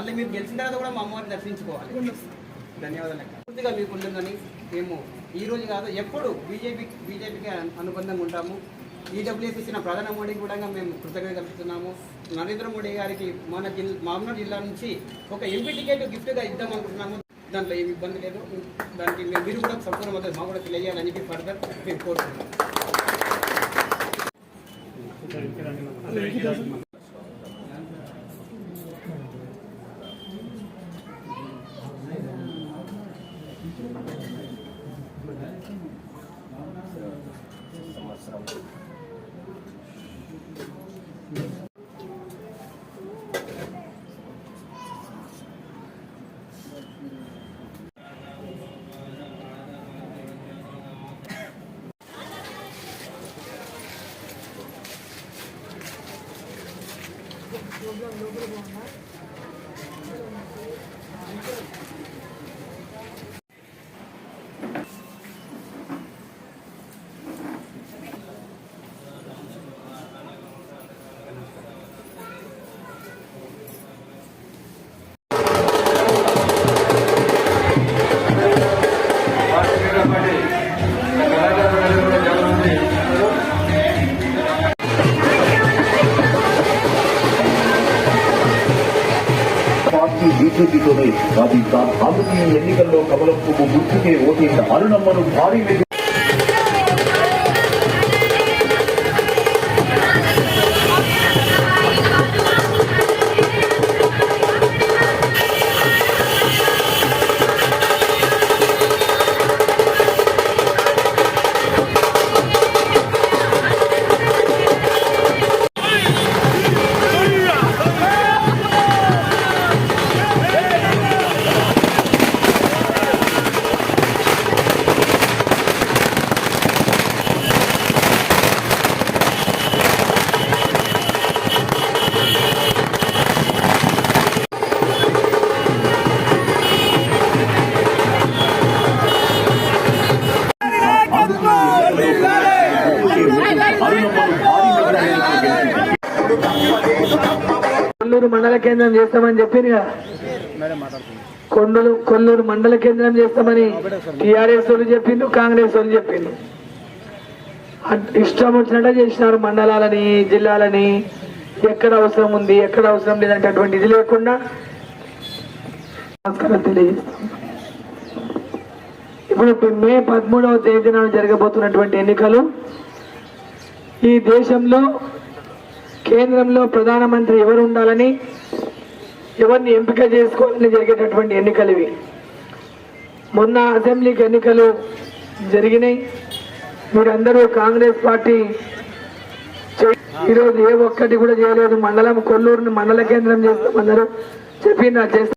మళ్ళీ మీరు గెలిచిన తర్వాత కూడా మా అమ్మవారిని దర్శించుకోవాలి. ధన్యవాదాలు. పూర్తిగా మీకు ఉంటుందని మేము ఈ రోజు కాదు ఎప్పుడు బీజేపీ బీజేపీకి అనుబంధంగా ఉంటాము. ఈడబ్ల్యూఎస్ ఇచ్చిన ప్రధాని మోడీ కూడా మేము కృతజ్ఞత కలుపుతున్నాము నరేంద్ర మోడీ గారికి మన జిల్లా మామూలు జిల్లా నుంచి ఒక ఎంపీ టికెట్ గిఫ్ట్గా ఇద్దాం అనుకుంటున్నాము. దాంట్లో ఏమి ఇబ్బంది లేదు. దానికి మేము మీరు కూడా సంపూర్ణ మద్దతు మా కూడా తెలియజేయాలని చెప్పి ఫర్దర్ మేము కోరుతున్నాము పార్టీ బీజేపీతోనే అది తాను ఈ ఎన్నికల్లో కమలం పువ్వు గుర్తుకే ఓటేసిన అరుణమ్మను భారీ మెజారిటీ కొల్లూరు మండల కేంద్రం చేస్తామని చెప్పింది కదా కొండలు కొల్లూరు మండల కేంద్రం చేస్తామని టిఆర్ఎస్ వాళ్ళు చెప్పిండు కాంగ్రెస్ వాళ్ళు చెప్పిండు ఇష్టం వచ్చినట్టే చేసినారు మండలాలని జిల్లాలని. ఎక్కడ అవసరం ఉంది ఎక్కడ అవసరం లేదంటే అటువంటి ఇది లేకుండా నమస్కారం తెలియజేస్తాం. ఇప్పుడు మే పదమూడవ తేదీ నాడు జరగబోతున్నటువంటి ఎన్నికలు. ఈ దేశంలో కేంద్రంలో ప్రధానమంత్రి ఎవరు ఉండాలని ఎవరిని ఎంపిక చేసుకోవాలని జరిగేటటువంటి ఎన్నికలు ఇవి. మొన్న అసెంబ్లీకి ఎన్నికలు జరిగినాయి. మీరందరూ కాంగ్రెస్ పార్టీ ఈరోజు ఏ ఒక్కటి కూడా చేయలేదు. మండలం కొల్లూరుని మండల కేంద్రం చేస్తామన్నారు. చెప్పిన చేస్తా